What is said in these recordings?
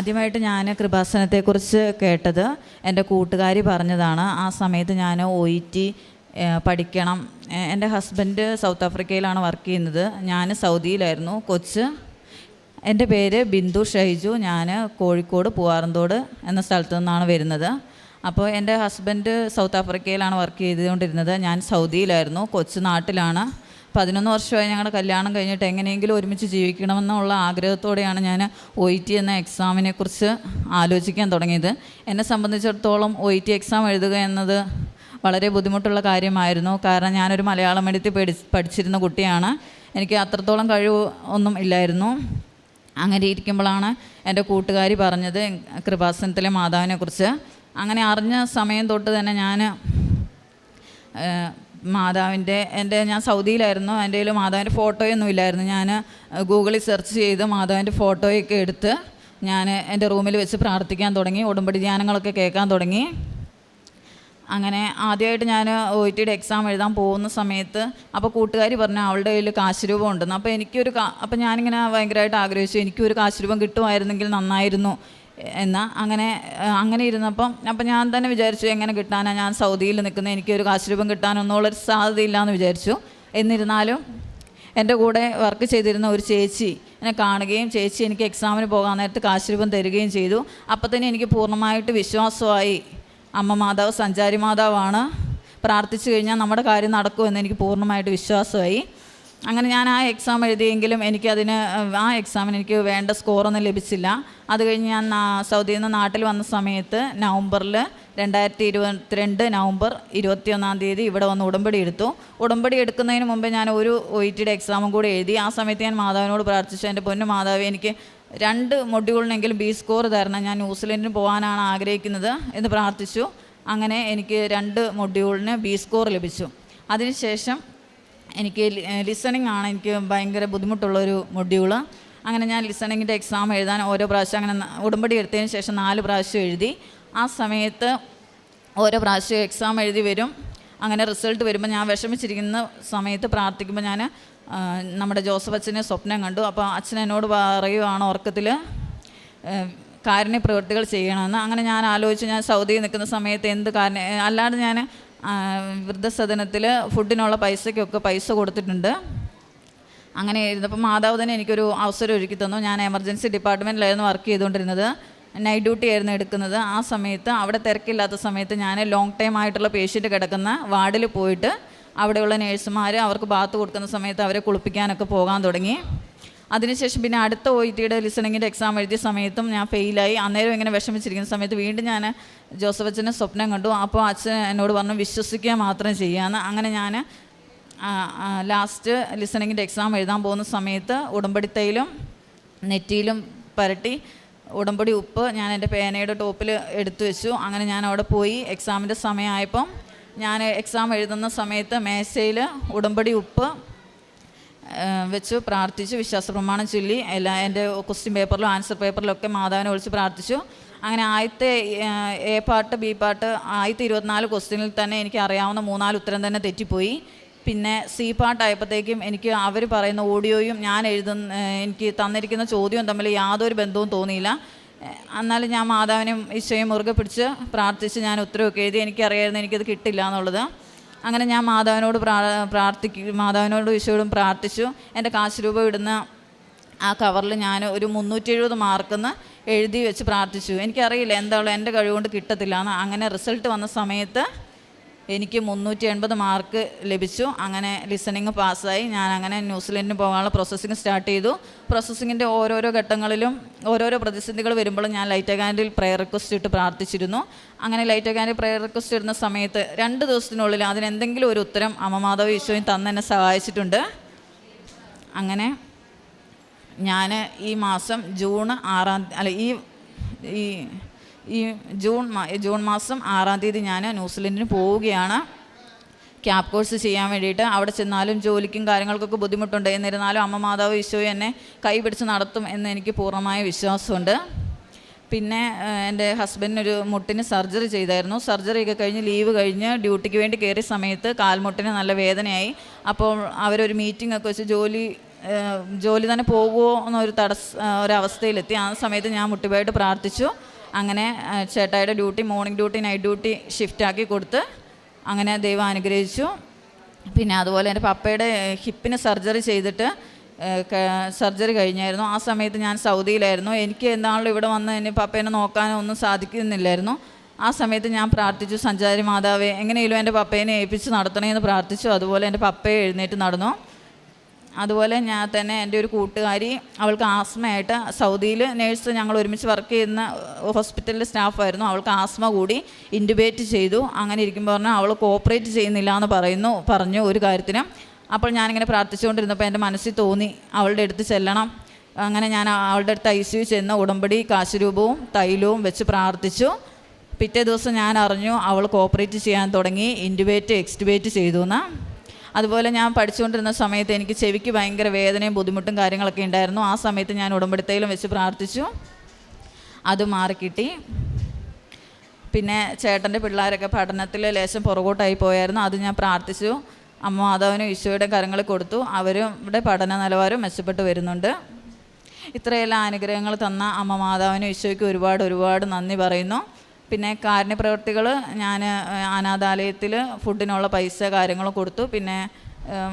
ആദ്യമായിട്ട് ഞാൻ കൃപാസനത്തെക്കുറിച്ച് കേട്ടത് എന്റെ കൂട്ടുകാരി പറഞ്ഞതാണ് ആ സമയത്ത് ഞാൻ ഒ ഇ ടി പഠിക്കണം. എന്റെ ഹസ്ബൻഡ് സൗത്ത് ആഫ്രിക്കയിലാണ് വർക്ക് ചെയ്യുന്നത്. ഞാൻ സൗദിയിലായിരുന്നു. കൊച്ച് എന്റെ പേര് ബിന്ദു ഷൈജു. ഞാൻ കോഴിക്കോട് പൂവാറന്തോട് എന്ന സ്ഥലത്തു നിന്നാണ് വരുന്നത്. അപ്പോൾ എന്റെ ഹസ്ബൻഡ് സൗത്ത് ആഫ്രിക്കയിലാണ് വർക്ക് ചെയ്തുകൊണ്ടിരുന്നത്. ഞാൻ സൗദിയിലായിരുന്നു. കൊച്ചു നാട്ടിലാണ്. പതിനൊന്ന് വർഷമായി ഞങ്ങളുടെ കല്യാണം കഴിഞ്ഞിട്ട് എങ്ങനെയെങ്കിലും ഒരുമിച്ച് ജീവിക്കണമെന്നുള്ള ആഗ്രഹത്തോടെയാണ് ഞാൻ ഒ ഇ ടി എന്ന എക്സാമിനെ കുറിച്ച് ആലോചിക്കാൻ തുടങ്ങിയത്. എന്നെ സംബന്ധിച്ചിടത്തോളം ഒ ഇ ടി എക്സാം എഴുതുക എന്നത് വളരെ ബുദ്ധിമുട്ടുള്ള കാര്യമായിരുന്നു. കാരണം ഞാനൊരു മലയാളം മീഡിയത്തിൽ പഠി പഠിച്ചിരുന്ന കുട്ടിയാണ്. എനിക്ക് അത്രത്തോളം കഴിവ് ഒന്നും ഇല്ലായിരുന്നു. അങ്ങനെ ഇരിക്കുമ്പോഴാണ് എന്റെ കൂട്ടുകാരി പറഞ്ഞത് കൃപാസനത്തിലെ മാതാവിനെ കുറിച്ച്. അങ്ങനെ അറിഞ്ഞ സമയം തൊട്ട് തന്നെ ഞാൻ മാതാവിന്റെ എന്റെ ഞാൻ സൗദിയിലായിരുന്നു. എന്റെ കയ്യിൽ മാതാവിന്റെ ഫോട്ടോയൊന്നും ഇല്ലായിരുന്നു. ഞാൻ ഗൂഗിളിൽ സെർച്ച് ചെയ്ത് മാതാവിന്റെ ഫോട്ടോയൊക്കെ എടുത്ത് ഞാൻ എന്റെ റൂമിൽ വെച്ച് പ്രാർത്ഥിക്കാൻ തുടങ്ങി. ഉടമ്പടി ധ്യാനങ്ങളൊക്കെ കേൾക്കാൻ തുടങ്ങി. അങ്ങനെ ആദ്യമായിട്ട് ഞാൻ ഒ ടിയുടെ എക്സാം എഴുതാൻ പോകുന്ന സമയത്ത് അപ്പോൾ കൂട്ടുകാരി പറഞ്ഞു അവളുടെ കയ്യിൽ കാശ് രൂപം ഉണ്ടെന്ന്. അപ്പോൾ എനിക്കൊരു അപ്പോൾ ഞാനിങ്ങനെ ഭയങ്കരമായിട്ട് ആഗ്രഹിച്ചു. എനിക്കൊരു കാശ് രൂപം കിട്ടുമായിരുന്നെങ്കിൽ നന്നായിരുന്നു. എന്ന അങ്ങനെ അങ്ങനെ ഇരുന്നപ്പം അപ്പം ഞാൻ തന്നെ വിചാരിച്ചു എങ്ങനെ കിട്ടാനാണ് ഞാൻ സൗദിയിൽ നിൽക്കുന്ന എനിക്കൊരു കാശ് രൂപം എന്ന് വിചാരിച്ചു. എന്നിരുന്നാലും എന്റെ കൂടെ വർക്ക് ചെയ്തിരുന്ന ഒരു ചേച്ചി എന്നെ കാണുകയും ചേച്ചി എനിക്ക് എക്സാമിന് പോകാൻ നേരത്ത് കാശുരൂപം തരികയും ചെയ്തു. അപ്പം തന്നെ എനിക്ക് പൂർണമായിട്ട് വിശ്വാസമായി. അമ്മ മാതാവ് സഞ്ചാരി മാതാവാണ്. പ്രാർത്ഥിച്ചു കഴിഞ്ഞാൽ നമ്മുടെ കാര്യം നടക്കുമെന്ന് എനിക്ക് പൂർണമായിട്ട് വിശ്വാസമായി. അങ്ങനെ ഞാൻ ആ എക്സാം എഴുതിയെങ്കിലും എനിക്കതിന് ആ എക്സാമിന് എനിക്ക് വേണ്ട സ്കോറൊന്നും ലഭിച്ചില്ല. അത് കഴിഞ്ഞ് ഞാൻ സൗദിയിൽ നിന്ന് നാട്ടിൽ വന്ന സമയത്ത് നവംബറിൽ രണ്ടായിരത്തി ഇരുപത്തിരണ്ട് നവംബർ ഇരുപത്തിയൊന്നാം തീയതി ഇവിടെ വന്ന് ഉടമ്പടി എടുത്തു. ഉടമ്പടി എടുക്കുന്നതിന് മുമ്പേ ഞാൻ ഒരു ഒ ഇ ടിയുടെ എക്സാമും കൂടി എഴുതി. ആ സമയത്ത് ഞാൻ മാതാവിനോട് പ്രാർത്ഥിച്ചു. എന്റെ പൊന്നു മാതാവ് എനിക്ക് രണ്ട് മൊഡ്യൂളിനെങ്കിലും ബി സ്കോർ തരണം. ഞാൻ ന്യൂസിലൻഡിന് പോകാനാണ് ആഗ്രഹിക്കുന്നത് എന്ന് പ്രാർത്ഥിച്ചു. അങ്ങനെ എനിക്ക് രണ്ട് മൊഡ്യൂളിന് ബി സ്കോർ ലഭിച്ചു. അതിനുശേഷം എനിക്ക് ലിസണിങ് ആണ് എനിക്ക് ഭയങ്കര ബുദ്ധിമുട്ടുള്ളൊരു മൊഡ്യൂൾ അങ്ങനെ ഞാൻ ലിസണിങ്ങിന്റെ എക്സാം എഴുതാൻ ഓരോ പ്രാവശ്യം അങ്ങനെ ഉടമ്പടി എടുത്തതിന് ശേഷം നാല് പ്രാവശ്യം എഴുതി. ആ സമയത്ത് ഓരോ പ്രാവശ്യം എക്സാം എഴുതി വരും. അങ്ങനെ റിസൾട്ട് വരുമ്പോൾ ഞാൻ വിഷമിച്ചിരിക്കുന്ന സമയത്ത് പ്രാർത്ഥിക്കുമ്പോൾ ഞാൻ നമ്മുടെ ജോസഫ് അച്ഛനെ സ്വപ്നം കണ്ടു. അപ്പോൾ അച്ഛൻ എന്നോട് പറയുവാണ് ഉറക്കത്തിൽ കാരുണ്യ പ്രവൃത്തികൾ ചെയ്യണമെന്ന്. അങ്ങനെ ഞാൻ ആലോചിച്ച്. ഞാൻ സൗദിയിൽ നിൽക്കുന്ന സമയത്ത് എന്ത് കാരണം അല്ലാതെ ഞാൻ വൃദ്ധസദനത്തിൽ ഫുഡിനുള്ള പൈസയ്ക്കൊക്കെ പൈസ കൊടുത്തിട്ടുണ്ട്. അങ്ങനെ ഇരുന്നപ്പോൾ മാതാവ് തന്നെ എനിക്കൊരു അവസരം ഒരുക്കി തന്നു. ഞാൻ എമർജൻസി ഡിപ്പാർട്ട്മെന്റിലായിരുന്നു വർക്ക് ചെയ്തുകൊണ്ടിരുന്നത്. നൈറ്റ് ഡ്യൂട്ടി ആയിരുന്നു എടുക്കുന്നത്. ആ സമയത്ത് അവിടെ തിരക്കില്ലാത്ത സമയത്ത് ഞാൻ ലോങ് ടൈം ആയിട്ടുള്ള പേഷ്യന്റ് കിടക്കുന്ന വാർഡിൽ പോയിട്ട് അവിടെയുള്ള നേഴ്സുമാർ അവർക്ക് ബാത്ത് കൊടുക്കുന്ന സമയത്ത് അവരെ കുളിപ്പിക്കാനൊക്കെ പോകാൻ തുടങ്ങി. അതിനുശേഷം പിന്നെ അടുത്ത ഒ ഇ ടിയുടെ ലിസണിങ്ങിന്റെ എക്സാം എഴുതിയ സമയത്തും ഞാൻ ഫെയിലായി അന്നേരം ഇങ്ങനെ വിഷമിച്ചിരിക്കുന്ന സമയത്ത് വീണ്ടും ഞാൻ ജോസഫ് അച്ഛനെ സ്വപ്നം കണ്ടു. അപ്പോൾ അച്ഛൻ എന്നോട് പറഞ്ഞു വിശ്വസിക്കുക മാത്രം ചെയ്യാമെന്ന് അങ്ങനെ ഞാൻ ലാസ്റ്റ് ലിസണിങ്ങിന്റെ എക്സാം എഴുതാൻ പോകുന്ന സമയത്ത് ഉടമ്പടിത്തയിലും നെറ്റിയിലും പരട്ടി ഉടമ്പടി ഉപ്പ് ഞാൻ എന്റെ പേനയുടെ ടോപ്പിൽ എടുത്തു വെച്ചു. അങ്ങനെ ഞാൻ അവിടെ പോയി. എക്സാമിന്റെ സമയമായപ്പം ഞാൻ എക്സാം എഴുതുന്ന സമയത്ത് മേശയിൽ ഉടമ്പടി ഉപ്പ് വെച്ച് പ്രാർത്ഥിച്ചു. വിശ്വാസ പ്രമാണം ചൊല്ലി. എല്ലാ എന്റെ ക്വസ്റ്റ്യൻ പേപ്പറിലും ആൻസർ പേപ്പറിലും ഒക്കെ മാതാവിനെ വിളിച്ച് പ്രാർത്ഥിച്ചു. അങ്ങനെ ആദ്യത്തെ എ പാട്ട് ബി പാട്ട് ആദ്യത്തെ ഇരുപത്തിനാല് ക്വസ്റ്റ്യനിൽ തന്നെ എനിക്ക് അറിയാവുന്ന മൂന്നാൽ ഉത്തരം തന്നെ തെറ്റിപ്പോയി. പിന്നെ സി പാട്ടായപ്പോഴത്തേക്കും എനിക്ക് അവർ പറയുന്ന ഓഡിയോയും ഞാൻ എഴുതുന്ന എനിക്ക് തന്നിരിക്കുന്ന ചോദ്യവും തമ്മിൽ യാതൊരു ബന്ധവും തോന്നിയില്ല. എന്നാലും ഞാൻ മാതാവിനെയും ഈശോയും മുറുകെ പിടിച്ച് പ്രാർത്ഥിച്ച് ഞാൻ ഉത്തരവൊക്കെ എഴുതി. എനിക്കറിയായിരുന്നു എനിക്കത് കിട്ടില്ല എന്നുള്ളത്. അങ്ങനെ ഞാൻ മാതാവിനോട് പ്രാ പ്രാർത്ഥിക്കും മാതാവിനോടും ഈശോയോടും പ്രാർത്ഥിച്ചു. എന്റെ കാശ് രൂപ ഇടുന്ന ആ കവറിൽ ഞാൻ ഒരു മുന്നൂറ്റി എഴുപത് മാർക്കെന്ന് എഴുതി വെച്ച് പ്രാർത്ഥിച്ചു. എനിക്കറിയില്ല എന്താണോ എന്റെ കഴിവുകൊണ്ട് കിട്ടത്തില്ല എന്ന്. അങ്ങനെ റിസൾട്ട് വന്ന സമയത്ത് എനിക്ക് മുന്നൂറ്റി എൺപത് മാർക്ക് ലഭിച്ചു. അങ്ങനെ ലിസണിങ് പാസ്സായി ഞാൻ അങ്ങനെ ന്യൂസിലൻഡിന് പോകാനുള്ള പ്രോസസ്സിങ് സ്റ്റാർട്ട് ചെയ്തു. പ്രോസസ്സിങ്ങിന്റെ ഓരോരോ ഘട്ടങ്ങളിലും ഓരോരോ പ്രതിസന്ധികൾ വരുമ്പോഴും ഞാൻ ലൈറ്റ് കാൻഡിൽ പ്രെയർ റിക്വസ്റ്റ് ഇട്ട് പ്രാർത്ഥിച്ചിരുന്നു. അങ്ങനെ ലൈറ്റ് കാൻഡിൽ പ്രെയർ റിക്വസ്റ്റ് ഇടുന്ന സമയത്ത് രണ്ട് ദിവസത്തിനുള്ളിൽ അതിന് എന്തെങ്കിലും ഒരു ഉത്തരം അമ്മമാധവ ഈശോയും തന്നെ സഹായിച്ചിട്ടുണ്ട്. അങ്ങനെ ഞാൻ ഈ മാസം ജൂൺ ആറാം അല്ല ഈ ഈ ഈ ജൂൺ ജൂൺ മാസം ആറാം തീയതി ഞാൻ ന്യൂസിലൻഡിന് പോവുകയാണ്. ക്യാബ് കോഴ്സ് ചെയ്യാൻ വേണ്ടിയിട്ട് അവിടെ ചെന്നാലും ജോലിക്കും കാര്യങ്ങൾക്കൊക്കെ ബുദ്ധിമുട്ടുണ്ട്. എന്നിരുന്നാലും അമ്മ മാതാവ് ഈശോ എന്നെ കൈപിടിച്ച് നടത്തും എന്ന് എനിക്ക് പൂർണമായ വിശ്വാസമുണ്ട്. പിന്നെ എന്റെ ഹസ്ബൻഡിനൊരു മുട്ടിന് സർജറി ചെയ്തായിരുന്നു. സർജറി ഒക്കെ കഴിഞ്ഞ് ലീവ് കഴിഞ്ഞ് ഡ്യൂട്ടിക്ക് വേണ്ടി കയറിയ സമയത്ത് കാൽമുട്ടിന് നല്ല വേദനയായി. അപ്പോൾ അവരൊരു മീറ്റിംഗ് ഒക്കെ വെച്ച് ജോലി ജോലി തന്നെ പോകുമോ എന്നൊരു തടസ്സ ഒരവസ്ഥയിലെത്തി. ആ സമയത്ത് ഞാൻ മുട്ടിപ്പായിട്ട് പ്രാർത്ഥിച്ചു. അങ്ങനെ ചേട്ടായിയുടെ duty morning duty night duty ഷിഫ്റ്റാക്കി കൊടുത്ത് അങ്ങനെ ദൈവം അനുഗ്രഹിച്ചു. പിന്നെ അതുപോലെ എന്റെ പപ്പയുടെ ഹിപ്പിന് സർജറി ചെയ്തിട്ട് സർജറി കഴിഞ്ഞായിരുന്നു. ആ സമയത്ത് ഞാൻ സൗദിയിലായിരുന്നു. എനിക്ക് എന്താണല്ലോ ഇവിടെ വന്ന് എന്നെ പപ്പേനെ നോക്കാനോ ഒന്നും സാധിക്കുന്നില്ലായിരുന്നു. ആ സമയത്ത് ഞാൻ പ്രാർത്ഥിച്ചു സഞ്ചാരി മാതാവേ എങ്ങനെയെങ്കിലും എന്റെ പപ്പേനെ ഏൽപ്പിച്ച് നടത്തണമെന്ന് പ്രാർത്ഥിച്ചു. അതുപോലെ എന്റെ പപ്പയെ എഴുന്നേറ്റ് നടന്നു. അതുപോലെ ഞാൻ തന്നെ എന്റെ ഒരു കൂട്ടുകാരി അവൾക്ക് ആസ്മയായിട്ട് സൗദിയിൽ നേഴ്സ് ഞങ്ങൾ ഒരുമിച്ച് വർക്ക് ചെയ്യുന്ന ഹോസ്പിറ്റലിലെ സ്റ്റാഫായിരുന്നു അവൾക്ക് ആസ്മ കൂടി ഇന്റുബേറ്റ് ചെയ്തു. അങ്ങനെ ഇരിക്കുമ്പോൾ പറഞ്ഞാൽ അവൾ കോപ്പറേറ്റ് ചെയ്യുന്നില്ല എന്ന് പറയുന്നു പറഞ്ഞു ഒരു കാര്യത്തിന്. അപ്പോൾ ഞാനിങ്ങനെ പ്രാർത്ഥിച്ചുകൊണ്ടിരുന്നപ്പോൾ എന്റെ മനസ്സിൽ തോന്നി അവളുടെ അടുത്ത് ചെല്ലണം. അങ്ങനെ ഞാൻ അവളുടെ അടുത്ത് ഐ സി യു ചെന്ന് ഉടമ്പടി കാശുരൂപവും തൈലവും വെച്ച് പ്രാർത്ഥിച്ചു. പിറ്റേ ദിവസം ഞാൻ അറിഞ്ഞു അവൾ കോപ്പറേറ്റ് ചെയ്യാൻ തുടങ്ങി ഇന്റുബേറ്റ് എക്സ്റ്റുബേറ്റ് ചെയ്തു എന്ന് അതുപോലെ ഞാൻ പഠിച്ചുകൊണ്ടിരുന്ന സമയത്ത് എനിക്ക് ചെവിക്ക് ഭയങ്കര വേദനയും ബുദ്ധിമുട്ടും കാര്യങ്ങളൊക്കെ ഉണ്ടായിരുന്നു. ആ സമയത്ത് ഞാൻ ഉടമ്പടിത്തയിലും വെച്ച് പ്രാർത്ഥിച്ചു. അത് മാറിക്കിട്ടി പിന്നെ ചേട്ടന്റെ പിള്ളേരൊക്കെ പഠനത്തിൽ ലേശം പുറകോട്ടായി പോയായിരുന്നു. അത് ഞാൻ പ്രാർത്ഥിച്ചു. അമ്മ മാതാവിനും ഈശോയുടെ കരങ്ങൾ കൊടുത്തു. അവരും ഇവിടെ പഠന നിലവാരം മെച്ചപ്പെട്ട് വരുന്നുണ്ട്. ഇത്രയെല്ലാം അനുഗ്രഹങ്ങൾ തന്ന അമ്മ മാതാവിനും ഈശോയ്ക്ക് ഒരുപാട് ഒരുപാട് നന്ദി പറയുന്നു. പിന്നെ കാരുണ്യ പ്രവർത്തികൾ ഞാൻ അനാഥാലയത്തിൽ ഫുഡിനുള്ള പൈസ കാര്യങ്ങൾ കൊടുത്തു. പിന്നെ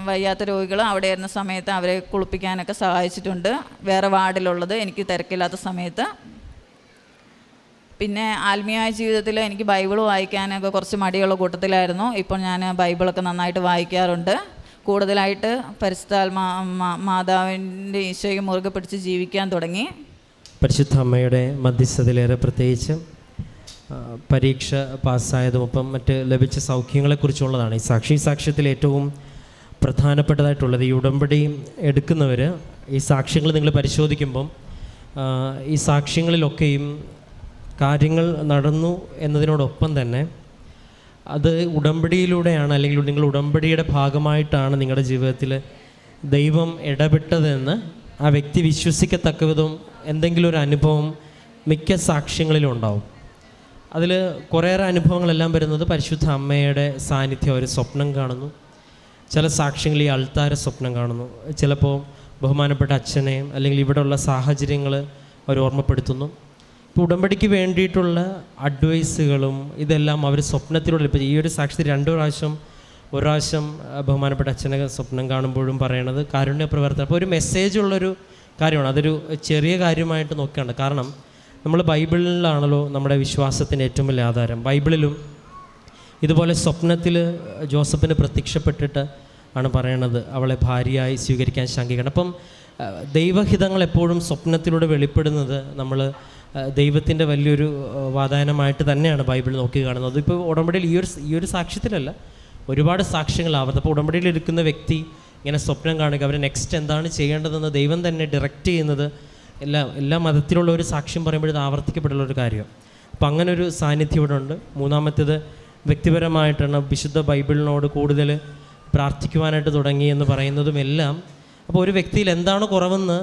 വയ്യാത്ത രോഗികൾ അവിടെ ഇരുന്ന സമയത്ത് അവരെ കുളിപ്പിക്കാനൊക്കെ സഹായിച്ചിട്ടുണ്ട്. വേറെ വാർഡിലുള്ളത് എനിക്ക് തിരക്കില്ലാത്ത സമയത്ത്. പിന്നെ ആത്മീയമായ ജീവിതത്തിൽ എനിക്ക് ബൈബിൾ വായിക്കാനൊക്കെ കുറച്ച് മടിയുള്ള കൂട്ടത്തിലായിരുന്നു. ഇപ്പോൾ ഞാൻ ബൈബിളൊക്കെ നന്നായിട്ട് വായിക്കാറുണ്ട്. കൂടുതലായിട്ട് പരിശുദ്ധാത്മാ മാതാവിന്റെ ഈശോയെ മുറുകെ പിടിച്ച് ജീവിക്കാൻ തുടങ്ങി. പരിശുദ്ധ അമ്മയുടെ മധ്യസ്ഥതയിലേറെ പ്രത്യേകിച്ച് പരീക്ഷ പാസ്സായതും ഒപ്പം മറ്റ് ലഭിച്ച സൗഖ്യങ്ങളെക്കുറിച്ചുള്ളതാണ്. ഈ സാക്ഷി സാക്ഷ്യത്തിൽ ഏറ്റവും പ്രധാനപ്പെട്ടതായിട്ടുള്ളത് ഈ ഉടമ്പടി എടുക്കുന്നവർ ഈ സാക്ഷ്യങ്ങൾ നിങ്ങൾ പരിശോധിക്കുമ്പം ഈ സാക്ഷ്യങ്ങളിലൊക്കെയും കാര്യങ്ങൾ നടന്നു എന്നതിനോടൊപ്പം തന്നെ അത് ഉടമ്പടിയിലൂടെയാണ് അല്ലെങ്കിൽ നിങ്ങൾ ഉടമ്പടിയുടെ ഭാഗമായിട്ടാണ് നിങ്ങളുടെ ജീവിതത്തിൽ ദൈവം ഇടപെട്ടതെന്ന് ആ വ്യക്തി വിശ്വസിക്കത്തക്ക വിധം എന്തെങ്കിലും ഒരു അനുഭവം മിക്ക സാക്ഷ്യങ്ങളിലും ഉണ്ടാവും. അതിൽ കുറേയേറെ അനുഭവങ്ങളെല്ലാം വരുന്നത് പരിശുദ്ധ അമ്മയുടെ സാന്നിധ്യം അവർ സ്വപ്നം കാണുന്നു. ചില സാക്ഷ്യങ്ങൾ ഈ അൾത്താര സ്വപ്നം കാണുന്നു. ചിലപ്പോൾ ബഹുമാനപ്പെട്ട അച്ഛനെയും അല്ലെങ്കിൽ ഇവിടെയുള്ള സാഹചര്യങ്ങൾ അവർ ഓർമ്മപ്പെടുത്തുന്നു. ഇപ്പോൾ ഉടമ്പടിക്ക് വേണ്ടിയിട്ടുള്ള അഡ്വൈസുകളും ഇതെല്ലാം അവർ സ്വപ്നത്തിലൂടെ ഇപ്പോൾ ഈ ഒരു സാക്ഷി രണ്ടു പ്രാവശ്യം ഒരു പ്രാവശ്യം ബഹുമാനപ്പെട്ട അച്ഛനെ സ്വപ്നം കാണുമ്പോഴും പറയണത് കാരുണ്യ പ്രവർത്തനം അപ്പോൾ ഒരു മെസ്സേജ് ഉള്ളൊരു കാര്യമാണ്. അതൊരു ചെറിയ കാര്യമായിട്ട് നോക്കുകയാണ്. കാരണം നമ്മൾ ബൈബിളിലാണല്ലോ നമ്മുടെ വിശ്വാസത്തിന്റെ ഏറ്റവും വലിയ ആധാരം. ബൈബിളിലും ഇതുപോലെ സ്വപ്നത്തിൽ ജോസഫിന് പ്രത്യക്ഷപ്പെട്ടിട്ട് ആണ് പറയണത്. അവളെ ഭാര്യയായി സ്വീകരിക്കാൻ ശങ്കിക്കണം അപ്പം ദൈവഹിതങ്ങൾ എപ്പോഴും സ്വപ്നത്തിലൂടെ വെളിപ്പെടുന്നത് നമ്മൾ ദൈവത്തിന്റെ വലിയൊരു വാതായനമായിട്ട് തന്നെയാണ് ബൈബിൾ നോക്കി കാണുന്നത്. ഇപ്പോൾ ഉടമ്പടിയിൽ ഈ ഒരു ഈ ഒരു സാക്ഷ്യത്തിലല്ല ഒരുപാട് സാക്ഷ്യങ്ങൾ ആവർത്തി അപ്പോൾ ഉടമ്പടിയിൽ ഇരിക്കുന്ന വ്യക്തി ഇങ്ങനെ സ്വപ്നം കാണുക അവരെ നെക്സ്റ്റ് എന്താണ് ചെയ്യേണ്ടതെന്ന് ദൈവം തന്നെ ഡയറക്റ്റ് ചെയ്യുന്നത് എല്ലാ എല്ലാ മതത്തിലുള്ള ഒരു സാക്ഷ്യം പറയുമ്പോഴത് ആവർത്തിക്കപ്പെട്ടുള്ള ഒരു കാര്യമാണ് അപ്പം അങ്ങനെ ഒരു സാന്നിധ്യം ഇവിടെ ഉണ്ട്. മൂന്നാമത്തേത് വ്യക്തിപരമായിട്ടാണ് വിശുദ്ധ ബൈബിളിനോട് കൂടുതൽ പ്രാർത്ഥിക്കുവാനായിട്ട് തുടങ്ങി എന്ന് പറയുന്നതുമെല്ലാം. അപ്പോൾ ഒരു വ്യക്തിയിൽ എന്താണ് കുറവെന്ന്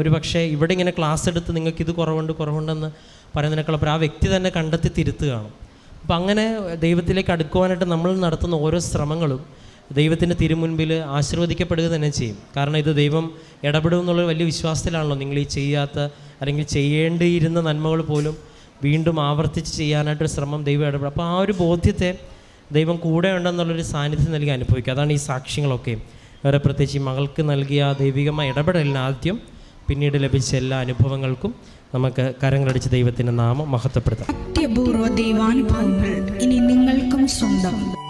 ഒരു പക്ഷേ ഇവിടെ ഇങ്ങനെ ക്ലാസ് എടുത്ത് നിങ്ങൾക്ക് ഇത് കുറവുണ്ട് കുറവുണ്ടെന്ന് പറയുന്നതിനേക്കാൾ ആ വ്യക്തി തന്നെ കണ്ടെത്തി തിരുത്തുകയാണ്. അപ്പം അങ്ങനെ ദൈവത്തിലേക്ക് അടുക്കുവാനായിട്ട് നമ്മൾ നടത്തുന്ന ഓരോ ശ്രമങ്ങളും ദൈവത്തിന്റെ തിരുമുൻപിൽ ആശീർവദിക്കപ്പെടുക തന്നെ ചെയ്യും. കാരണം ഇത് ദൈവം ഇടപെടും എന്നുള്ള വലിയ വിശ്വാസത്തിലാണല്ലോ നിങ്ങൾ ഈ ചെയ്യാത്ത അല്ലെങ്കിൽ ചെയ്യേണ്ടിയിരുന്ന നന്മകൾ പോലും വീണ്ടും ആവർത്തിച്ച് ചെയ്യാനായിട്ടൊരു ശ്രമം ദൈവം ഇടപെടും. അപ്പോൾ ആ ഒരു ബോധ്യത്തെ ദൈവം കൂടെ ഉണ്ടെന്നുള്ളൊരു സാന്നിധ്യം നൽകി അനുഭവിക്കുക. അതാണ് ഈ സാക്ഷ്യങ്ങളൊക്കെ. വേറെ പ്രത്യേകിച്ച് ഈ മകൾക്ക് നൽകിയ ആ ദൈവികമായ ഇടപെടലിന് ആദ്യം പിന്നീട് ലഭിച്ച എല്ലാ അനുഭവങ്ങൾക്കും നമുക്ക് കരങ്ങളടിച്ച് ദൈവത്തിന്റെ നാമം മഹത്വപ്പെടുത്താം. അത്യപൂർവ ദൈവാനുഭവങ്ങൾ ഇനി നിങ്ങൾക്കും സ്വന്തം.